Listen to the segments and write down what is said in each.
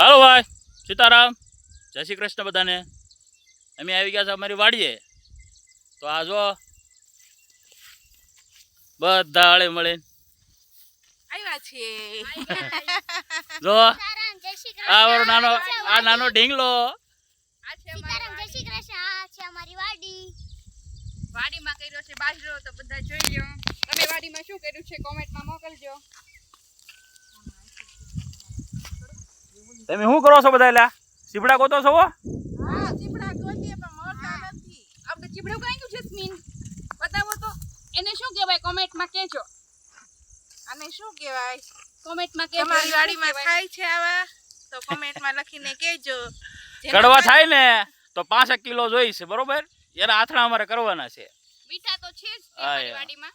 હાલો ભાઈ સીતારામ. જય શ્રી કૃષ્ણ બધાને. અમે આવી ગયા છે અમારી વાડીએ. તો આ જો બધા હળે મળે આવ્યા છીએ. જો આ મારો નાનો આ નાનો ઢીંગલો. આ છે સીતારામ જય શ્રી કૃષ્ણ. આ છે અમારી વાડી. વાડીમાં કર્યો છે બાજરો તો બધા જોઈ લો તમે વાડીમાં શું કર્યું છે? કોમેન્ટમાં મોકલજો. તમે શું કરો છો બધા એલા સીપડા ગોતો છો હા? ચીપડા ગોતીએ પણ મળતા નથી. આપણે ચીપડું કઈ ગયું જસ્મીન બતાવો તો. એને શું કહેવાય? કોમેન્ટમાં કહેજો. અને શું કહેવાય? કોમેન્ટમાં કહેજો. તમારી વાડીમાં થાય છે આવા? તો કોમેન્ટમાં લખીને કહેજો. કડવા થાય ને તો પાંસેક કિલો જોઈશે બરોબર? એના આથણા અમારે કરવાના છે. મીઠા તો છે જ. વાડીમાં.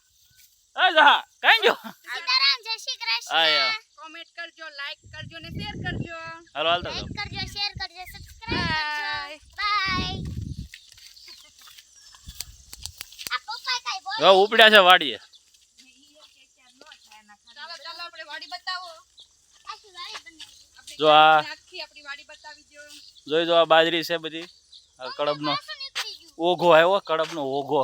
હા જા કઈ જો. સીતારામ જય શ્રી કૃષ્ણ. કોમેન્ટ કરજો લાઈક કરજો ને શેર કરજો હાલો હાલતા લાઈક જાઓ. કરજો શેર કરજો સબસ્ક્રાઇબ કરજો. બાય આ પપ્પા કઈ બોલ જો ઉપડ્યા છે વાડીએ. ચાલો ચાલો આપણે વાડી બતાવો. આખી વાડી બનાવી જો આ આખી આપણી વાડી બતાવી જો જોઈ જો આ બાજરી છે બધી. આ કડબનો. શું નીકળી ગયું. ઓઘો આવ્યો કડબનો ઓઘો.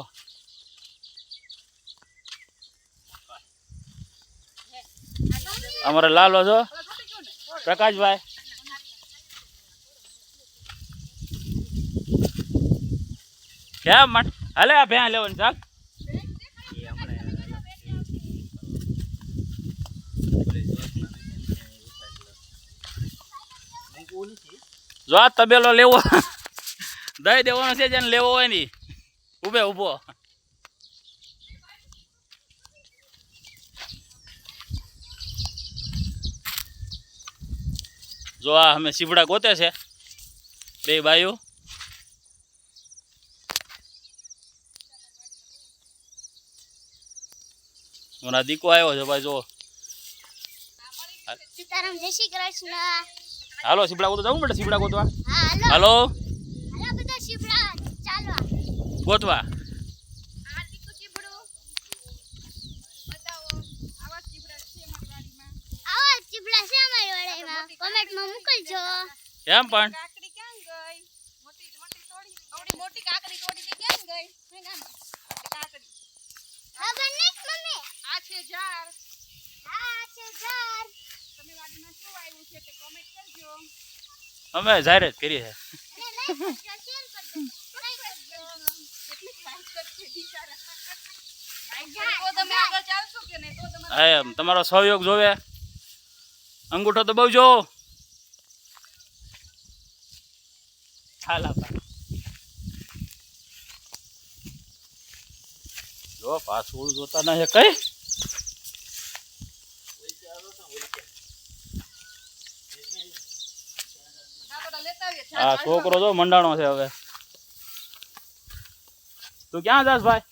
અમારે લાલો છો? પ્રકાશભાઈ? કેમ મટ હાલે આ ભેં લેવાનું ચાલ જો તબેલો લેવો દઈ દેવાનો છે જેને લેવો હોયની ઉભે ઊભો જો આ અમે સીવડા ગોતે છે. બે બાયું. મારા દીકો આવ્યો છે ભાઈ જો. સીતારામ જય શ્રી કૃષ્ણ. હાલો સીવડા ગોતો જવું પડે? સીવડા ગોતવા? હાલો. હાલો. હાલો બધા શીપડા ચાલવા. ગોતવા આ તીખું ચીપડું બતાવો આવા ચીપડા છે અમારી વાડીમાં આવા ચીપડા છે અમારી વાડીમાં કોમેન્ટમાં મોકલજો કેમ પણ? કાકડી ક્યાં ગઈ? મોટી મોટી તોડી આવડી મોટી કાકડી તોડી દે ક્યાં ગઈ? હે ગામ? કાકડી. ખબર નહીં મમ્મી. આ છે ઝાડ. હા છે ઝાડ. તમે વાડીમાં શું આવ્યું છે તે કોમેન્ટ કરજો. અમે જાહેરાત કરી છે તમારો સહયોગ જોવે. અંગૂઠો તો બહુ કરજો કેટલી લાઈક કરશે બિચારા લાઈક તો તમે આગળ ચાલશો કે નહીં તો તમારે હા એમ તમારો સહયોગ જોવે અંગૂઠો દબાવજો જો પાછું જોતા ના કઈ? આ છોકરો જો મંડાણો છે હવે. તું ક્યાં જાસ ભાઈ?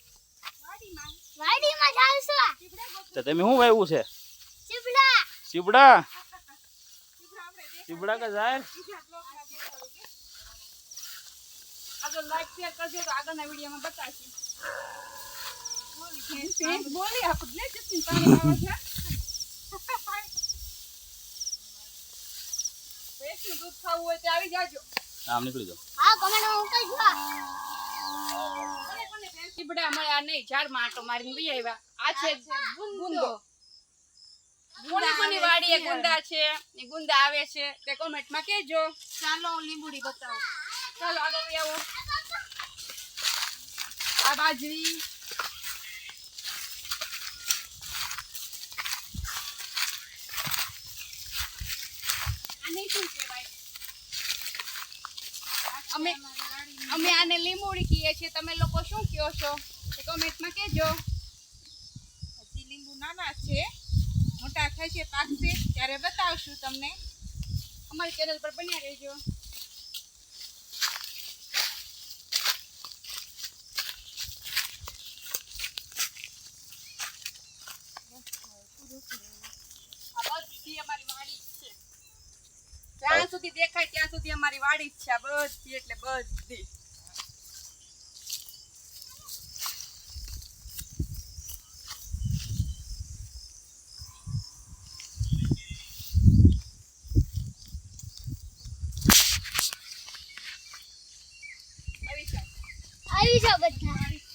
તો તમે શું વાવ્યું છે? ચીબડા. ચીબડા? ચીપડા કે જાય આગળ લાઈક શેર કરજો તો આગળના વિડીયોમાં બતાવશું. બોલી ભેંસ આપણે લે જસ્મીન પાણી આવે છે. ભેંસનું દૂધ ખાવું હોય તો આવી જાજો. આમ નીકળી જાઓ. હા કોમેન્ટમાં મોકલજો ચીબડા મળ્યા નહીં ઝાડમાં આંટો મારીને બી આવ્યા. આ છે ગુંદો. કોની કોની વાડીએ ગુંદા છે? ગુંદા આવે છે. તે કોમેન્ટમાં કહેજો. ચાલો લીંબુડી બતાવું. ચાલો આગળ આવો. આ બાજરી. અમે અમે આને લીંબુડી કહીએ છીએ. તમે લોકો શું કહો છો? એ કોમેન્ટમાં કહેજો. હજી લીંબુ નાના છે, મોટા થશે પાકશે, ત્યારે બતાવશું તમને. અમારી ચેનલ પર બન્યા રહેજો. ત્યાં સુધી દેખાય ત્યાં સુધી અમારી વાડી જ છે બધી, એટલે બધી. આવી જાઓ બધા.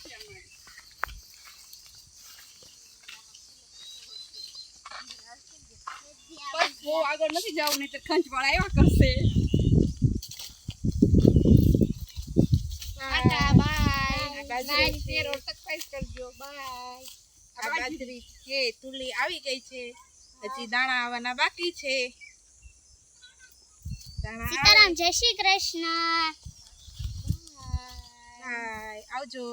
બહુ આગળ નથી જવું નહીં તો ખંચ વાળા આવ્યા કરશે. Tata bye. આ બાજુ ઓર સબસ્ક્રાઇબ કરજો. બાય. આ બાજરી છે તુલી આવી ગઈ છે. હજી દાણા આવવાના બાકી છે. દાણા સીતારામ જય શ્રી કૃષ્ણ. આવજો.